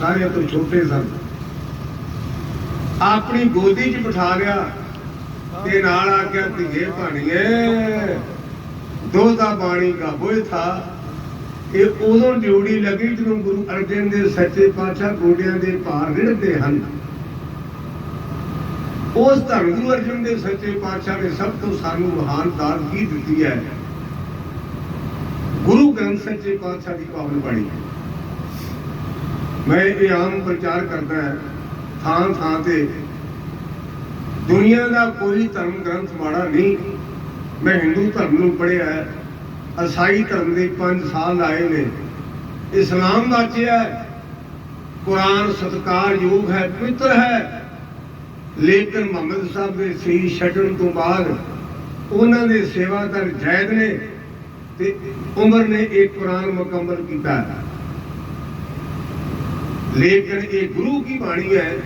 ਸਾਰਿਆਂ ਤੋਂ ਛੋਟੇ ਸਨ। ਆਪਣੀ ਗੋਦੀ 'ਚ ਬਿਠਾ ਲਿਆ ਤੇ ਨਾਲ ਆ ਕੇ ਧੀਏ ਭਾਣੀਏ। ਦੋ ਦਾ ਬਾਣੀ ਕਾ ਬੋਏ ਥਾ। ਇਹ ਉਦੋਂ ਡਿਊਟੀ ਲੱਗੀ ਜਦੋਂ ਗੁਰੂ ਅਰਜਨ ਦੇ ਸੱਚੇ ਪਾਤਸ਼ਾਹ ਗੋਡਿਆਂ ਦੇ ਭਾਰ ਰਿੜਦੇ ਹਨ। ਉਸ ਧੰਨ ਗੁਰੂ ਅਰਜਨ ਦੇ ਸੱਚੇ ਪਾਤਸ਼ਾਹ ਨੇ ਸਭ ਤੋਂ ਸਾਨੂੰ ਮਹਾਨ ਦਾਨ ਕੀ ਦਿੱਤੀ ਹੈ? ਗੁਰੂ ਗ੍ਰੰਥ ਸੱਚੇ ਪਾਤਸ਼ਾਹ ਦੀ ਪਾਵਨ ਬਾਣੀ। ਮੈਂ ਇਹ ਆਮ ਪ੍ਰਚਾਰ ਕਰਦਾ ਹਾਂ, ਥਾਂ ਥਾਂ ਤੇ। ਦੁਨੀਆ ਦਾ ਕੋਈ ਧਰਮ ਗ੍ਰੰਥ ਮਾੜਾ ਨਹੀਂ। ਮੈਂ ਹਿੰਦੂ ਧਰਮ ਨੂੰ ਪੜ੍ਹਿਆ ਹੈ। ਅਸਾਈ ਧਰਮ ਦੇ 5 ਸਾਲ ਲਾਏ ਨੇ। ਇਸਲਾਮ ਵਾਚਿਆ ਕੁਰਾਨ ਕੁਰਾਨ ਸਤਕਾਰਯੋਗ ਹੈ, ਪਵਿੱਤਰ ਹੈ। ਲੇਕਿਨ ਮੁਹੰਮਦ ਸਾਹਿਬ ਦੇ ਸੀ ਛੱਡਣ ਤੋਂ ਬਾਅਦ ਉਹਨਾਂ ਦੇ ਸੇਵਾਦਾਰ ਜੈਦ ਨੇ ਤੇ ਉਮਰ ਨੇ ਇਹ ਕੁਰਾਨ ਮੁਕੰਮਲ ਕੀਤਾ ਲੇਕਿਨ ਇਹ ਗੁਰੂ ਕੀ ਬਾਣੀ ਹੈ?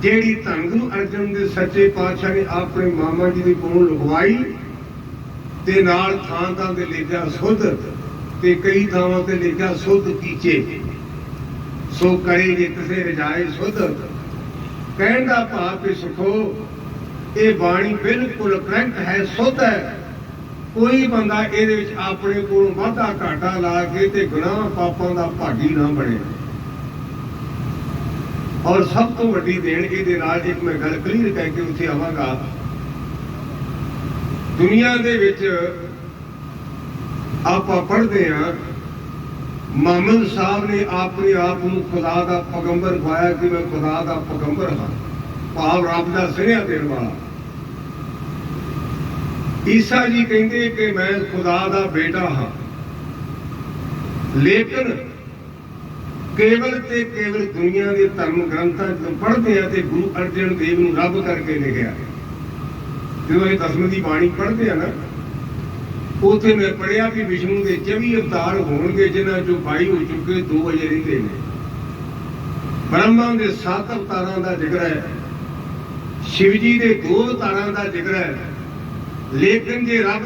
ਜਿਹੜੀ ਧੰਨ ਗੁਰੂ ਅਰਜਨ ਦੇ ਸੱਚੇ ਪਾਤਸ਼ਾਹ ਨੇ ਆਪਣੇ ਮਾਮਾ ਜੀ ਦੇ ਕੋਲੋਂ ਲਗਵਾਈ ਤੇ ਨਾਲ ਥਾਂ ਥਾਂ ਤੇ ਲਿਖਿਆ ਸੁਧ ਤੇ ਕਈ ਥਾਵਾਂ ਤੇ ਲਿਖਿਆ ਸੁਧ ਕੀਚੇ। ਸੋ ਕਰੇ ਜੇ ਕਿਸੇ ਰਜਾਏ ਸੁਧ। ਕਹਿਣ ਦਾ ਭਾਵ ਵੀ ਸੁਖੋ, ਇਹ ਬਾਣੀ ਬਿਲਕੁਲ ਕਰੈਕਟ ਹੈ, ਸੁਧ ਹੈ। ਕੋਈ ਬੰਦਾ ਇਹਦੇ ਵਿੱਚ ਆਪਣੇ ਕੋਲੋਂ ਵਾਧਾ ਘਾਟਾ ਲਾ ਕੇ ਤੇ ਗੁਨਾਹ ਪਾਪਾਂ ਦਾ ਭਾਗੀ ਨਾ ਬਣੇ। ਔਰ ਸਭ ਤੋਂ ਵੱਡੀ ਦੇਣ ਇਹਦੇ ਨਾਲ ਇੱਕ ਮੈਂ ਗੱਲ ਕਲੀਅਰ ਕਹਿ ਕੇ ਉੱਥੇ ਆਵਾਂਗਾ, ਦੁਨੀਆ ਦੇ ਵਿੱਚ ਆਪਾਂ ਪੜ੍ਹਦੇ ਹਾਂ ਮੁਹੰਮਦ ਸਾਹਿਬ ਨੇ ਆਪਣੇ ਆਪ ਨੂੰ ਖੁਦਾ ਦਾ ਪੈਗੰਬਰ ਪਾਇਆ ਕਿ ਮੈਂ ਖੁਦਾ ਦਾ ਪੈਗੰਬਰ ਹਾਂ, ਭਾਵ ਰੱਬ ਦਾ ਸਿਹਰਾ ਦੇਣ ਵਾਲਾ। ਈਸਾ ਜੀ ਕਹਿੰਦੇ ਕਿ ਮੈਂ ਖੁਦਾ ਦਾ ਬੇਟਾ ਹਾਂ। ਲੇਕਿਨ ਕੇਵਲ ਤੇ ਕੇਵਲ ਦੁਨੀਆ ਦੇ ਧਰਮ ਗ੍ਰੰਥਾਂ ਚ ਪੜ੍ਹਦੇ ਆ ਤੇ ਗੁਰੂ ਅਰਜਨ ਦੇਵ ਨੂੰ ਰੱਬ ਕਰਕੇ ਲਿਖਿਆ ਜਦੋਂ ਇਹ ਦਸਵੇਂ ਦੀ ਬਾਣੀ ਪੜ੍ਹਦੇ ਆ ਨਾ, ਉਥੇ ਮੈਂ ਪੜਿਆ ਕਿ ਵਿਸ਼ਨੂੰ ਦੇ 24 ਅਵਤਾਰ ਹੋਣਗੇ, ਜਿਨ੍ਹਾਂ ਚੋਂ 22 ਹੋ ਚੁੱਕੇ, ਦੋ ਵਜੇ ਰਹਿੰਦੇ ਨੇ। ਬ੍ਰਹਮਾ ਦੇ 7 ਅਵਤਾਰਾਂ ਦਾ ਜ਼ਿਕਰ ਹੈ। ਸ਼ਿਵ ਜੀ ਦੇ ਦੋ ਅਵਤਾਰਾਂ ਦਾ ਜ਼ਿਕਰ ਹੈ। ਲੇਕਿਨ ਜੇ ਰੱਬ